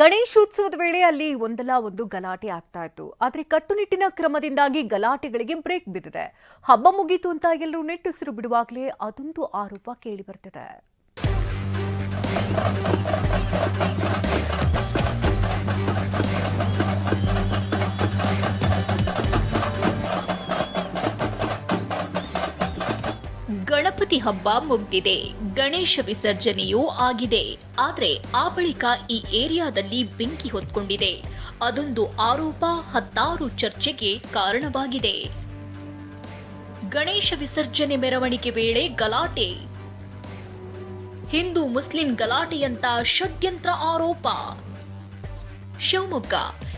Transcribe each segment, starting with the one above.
ಗಣೇಶೋತ್ಸವದ ವೇಳೆ ಅಲ್ಲಿ ಒಂದಲ್ಲ ಒಂದು ಗಲಾಟೆ ಆಗ್ತಾ ಇತ್ತು. ಆದ್ರೆ ಕಟ್ಟುನಿಟ್ಟಿನ ಕ್ರಮದಿಂದಾಗಿ ಗಲಾಟೆಗಳಿಗೆ ಬ್ರೇಕ್ ಬಿದ್ದಿದೆ. ಹಬ್ಬ ಮುಗೀತು ಅಂತ ಎಲ್ಲರೂ ನೆಟ್ಟುಸಿರು ಬಿಡುವಾಗಲೇ ಅದೊಂದು ಆರೋಪ ಕೇಳಿ ಬರ್ತಿದೆ. ಗಣಪತಿ ಹಬ್ಬ ಮುಗ್ದಿದೆ. ಗಣೇಶ ವಿಸರ್ಜನೆಯೂ ಆಗಿದೆ. ಆದರೆ ಆ ಬಳಿಕ ಈ ಏರಿಯಾದಲ್ಲಿ ಬೆಂಕಿ ಹೊತ್ಕೊಂಡಿದೆ. ಅದೊಂದು ಆರೋಪ, ಹತ್ತಾರು ಚರ್ಚೆಗೆ ಕಾರಣವಾಗಿದೆ. ಗಣೇಶ ವಿಸರ್ಜನೆ ಮೆರವಣಿಗೆ ವೇಳೆ ಗಲಾಟೆ. ಹಿಂದೂ ಮುಸ್ಲಿಂ ಗಲಾಟೆಯಂತ ಷಡ್ಯಂತ್ರ ಆರೋಪ. ಶಿವಮೊಗ್ಗ.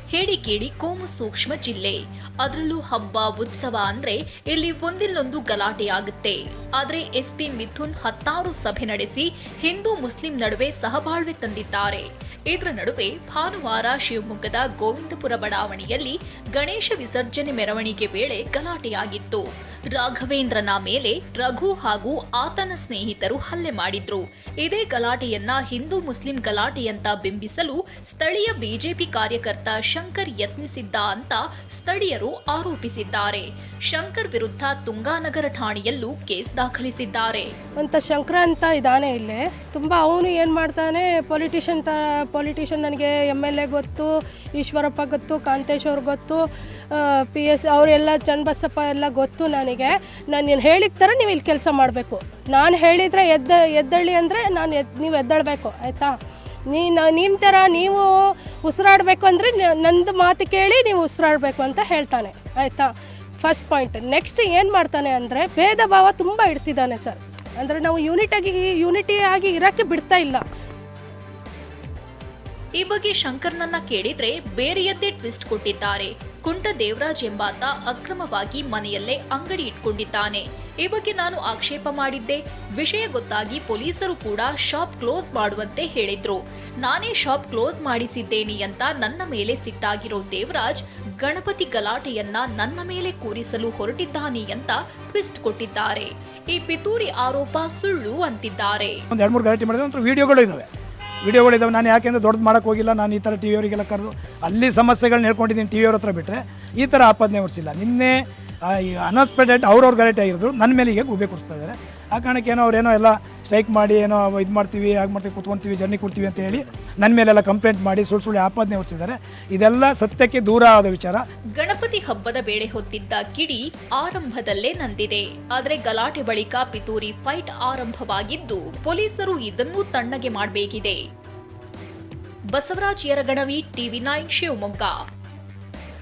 ಹೇಡಿಕೇಡಿ ಕೋಮು ಸೂಕ್ಷ್ಮ ಜಿಲ್ಲೆ. ಅದರಲ್ಲೂ ಹಬ್ಬ, ಉತ್ಸವ ಅಂದ್ರೆ ಇಲ್ಲಿ ಒಂದಿಲ್ಲೊಂದು ಗಲಾಟೆ ಆಗುತ್ತೆ. ಆದ್ರೆ ಎಸ್ಪಿ ಮಿಥುನ್ ಹತ್ತಾರು ಸಭೆ ನಡೆಸಿ ಹಿಂದೂ ಮುಸ್ಲಿಂ ನಡುವೆ ಸಹಬಾಳ್ವೆ ತಂದಿದ್ದಾರೆ. ಇದರ ನಡುವೆ ಭಾನುವಾರ ಶಿವಮೊಗ್ಗದ ಗೋವಿಂದಪುರ ಬಡಾವಣೆಯಲ್ಲಿ ಗಣೇಶ ವಿಸರ್ಜನೆ ಮೆರವಣಿಗೆ ವೇಳೆ ಗಲಾಟೆಯಾಗಿತ್ತು. ರಾಘವೇಂದ್ರನ ಮೇಲೆ ರಘು ಹಾಗೂ ಆತನ ಸ್ನೇಹಿತರು ಹಲ್ಲೆ ಮಾಡಿದ್ರು. ಇದೇ ಗಲಾಟೆಯನ್ನ ಹಿಂದೂ ಮುಸ್ಲಿಂ ಗಲಾಟೆಯಂತ ಬಿಂಬಿಸಲು ಸ್ಥಳೀಯ ಬಿಜೆಪಿ ಕಾರ್ಯಕರ್ತ ಶಂಕರ್ ಯತ್ನಿಸಿದ್ದ ಅಂತ ಸ್ಥಳೀಯರು ಆರೋಪಿಸಿದ್ದಾರೆ. ಶಂಕರ್ ವಿರುದ್ಧ ತುಂಗಾನಗರ ಠಾಣೆಯಲ್ಲೂ ಕೇಸ್ ದಾಖಲಿಸಿದ್ದಾರೆ. ಅಂತ ಶಂಕರ ಅಂತ ಇದಾನೆ ಇಲ್ಲೇ. ತುಂಬಾ ಅವನು ಏನು ಮಾಡ್ತಾನೆ? ಪೊಲಿಟಿಷನ್ ತ ಪೊಲಿಟಿಷನ್ ನನಗೆ ಎಂ ಎಲ್ ಎ ಗೊತ್ತು, ಈಶ್ವರಪ್ಪ ಗೊತ್ತು, ಕಾಂತೇಶ್ ಅವ್ರು ಗೊತ್ತು ಪಿ ಎಸ್ ಅವರೆಲ್ಲ ಚನ್ನಬಸಪ್ಪ ಎಲ್ಲ ಗೊತ್ತು ನನಗೆ. ನಾನು ನೀನು ಹೇಳಿದ ಥರ ನೀವು ಇಲ್ಲಿ ಕೆಲಸ ಮಾಡಬೇಕು. ನಾನು ಹೇಳಿದರೆ ಎದ್ದ, ಎದ್ದಳ್ಳಿ ಅಂದರೆ ನಾನು ಎದ್, ನೀವು ಎದ್ದಳ್ಬೇಕು, ಆಯಿತಾ? ನೀ ನಿಮ್ಮ ಥರ ನೀವು ಉಸಿರಾಡಬೇಕು ಅಂದರೆ ನಂದು ಮಾತು ಕೇಳಿ ನೀವು ಉಸಿರಾಡಬೇಕು ಅಂತ ಹೇಳ್ತಾನೆ, ಆಯಿತಾ? ಫಸ್ಟ್ ಪಾಯಿಂಟ್ ನೆಕ್ಸ್ಟ್ ಏನು ಮಾಡ್ತಾನೆ ಅಂದರೆ ಭೇದ ಭಾವ ತುಂಬ ಇಡ್ತಿದ್ದಾನೆ ಸರ್. ಅಂದರೆ ನಾವು ಯೂನಿಟಾಗಿ ಯೂನಿಟಿ ಆಗಿ ಇರೋಕ್ಕೆ ಬಿಡ್ತಾ ಇಲ್ಲ. ಈ ಬಗ್ಗೆ ಶಂಕರ್ನನ್ನ ಕೇಳಿದ್ರೆ ಬೇರೆಯದ್ದೇ ಟ್ವಿಸ್ಟ್ ಕೊಟ್ಟಿದ್ದಾರೆ. ಕುಂಟ ದೇವರಾಜ್ ಎಂಬಾತ ಅಕ್ರಮವಾಗಿ ಮನೆಯಲ್ಲೇ ಅಂಗಡಿ ಇಟ್ಕೊಂಡಿದ್ದಾನೆ. ಈ ಬಗ್ಗೆ ನಾನು ಆಕ್ಷೇಪ ಮಾಡಿದ್ದೆ. ವಿಷಯ ಗೊತ್ತಾಗಿ ಪೊಲೀಸರು ಕೂಡ ಶಾಪ್ ಕ್ಲೋಸ್ ಮಾಡುವಂತೆ ಹೇಳಿದ್ರು. ನಾನೇ ಶಾಪ್ ಕ್ಲೋಸ್ ಮಾಡಿಸಿದ್ದೇನೆ ಅಂತ ನನ್ನ ಮೇಲೆ ಸಿಟ್ಟಾಗಿರೋ ದೇವರಾಜ್ ಗಣಪತಿ ಗಲಾಟೆಯನ್ನ ನನ್ನ ಮೇಲೆ ಕೂರಿಸಲು ಹೊರಟಿದ್ದಾನೆ ಅಂತ ಟ್ವಿಸ್ಟ್ ಕೊಟ್ಟಿದ್ದಾರೆ. ಈ ಪಿತೂರಿ ಆರೋಪ ಸುಳ್ಳು ಅಂತಿದ್ದಾರೆ. ವೀಡಿಯೋಗಳು ಇದ್ದಾವೆ ವೀಡಿಯೋಗಳಿದ್ದಾವೆ ನಾನು ಯಾಕೆಂದ್ರೆ ದೊಡ್ಡದು ಮಾಡೋಕ್ಕೆ ಹೋಗಿಲ್ಲ. ನಾನು ಈ ಥರ ಟಿ ವಿಯವರಿಗೆಲ್ಲ ಕರೆದು ಅಲ್ಲಿ ಸಮಸ್ಯೆಗಳನ್ನ ಹೇಳ್ಕೊಂಡಿದ್ದೀನಿ ಟಿ ವಿಯವ್ರ ಹತ್ರ ಬಿಟ್ಟರೆ ಈ ಥರ ಆಪಾದನೆ ಹೊರಿಸಿಲ್ಲ ನಿನ್ನೆ ಅನ್ಎಕ್ಸ್ಪೆಕ್ಟೆಡ್ ಅವ್ರವ್ರ ಗಲಾಟೆ ಆಗಿರೋದು ನನ್ನ ಮೇಲೆ ಈಗ ಗುಬೆ ಕೊಡಿಸ್ತಾ ಇದ್ದಾರೆ ಆ ಕಾರಣಕ್ಕೆ ಏನೋ ಅವ್ರೇನೋ ಎಲ್ಲ ಸ್ಟ್ರೈಕ್ ಮಾಡಿ ಏನೋ ಇದು ಮಾಡ್ತೀವಿ, ಹಾಗೆ ಮಾಡ್ತೀವಿ, ಕೂತ್ಕೊಂತೀವಿ ಜರ್ನಿ ಕೊಡ್ತೀವಿ ಅಂತ ಹೇಳಿ ನನ್ನ ಮೇಲೆಲ್ಲ ಕಂಪ್ಲೇಂಟ್ ಮಾಡಿ ಸುಳ್ಳು ಸುಳ್ಳು ಆಪಾದನೆ ಹೊರಿಸಿದ್ದಾರೆ ಇದೆಲ್ಲ ಸತ್ಯಕ್ಕೆ ದೂರ ಆದ ವಿಚಾರ. ಗಣಪತಿ ಹಬ್ಬದ ವೇಳೆ ಹೊತ್ತಿದ್ದ ಕಿಡಿ ಆರಂಭದಲ್ಲೇ ನಂದಿದೆ. ಆದರೆ ಗಲಾಟೆ ಬಳಿಕ ಪಿತೂರಿ ಫೈಟ್ ಆರಂಭವಾಗಿದ್ದು ಪೊಲೀಸರು ಇದನ್ನೂ ತಣ್ಣಗೆ ಮಾಡಬೇಕಿದೆ. Basavaraj Yaraganavi, TV nine Shivamogga.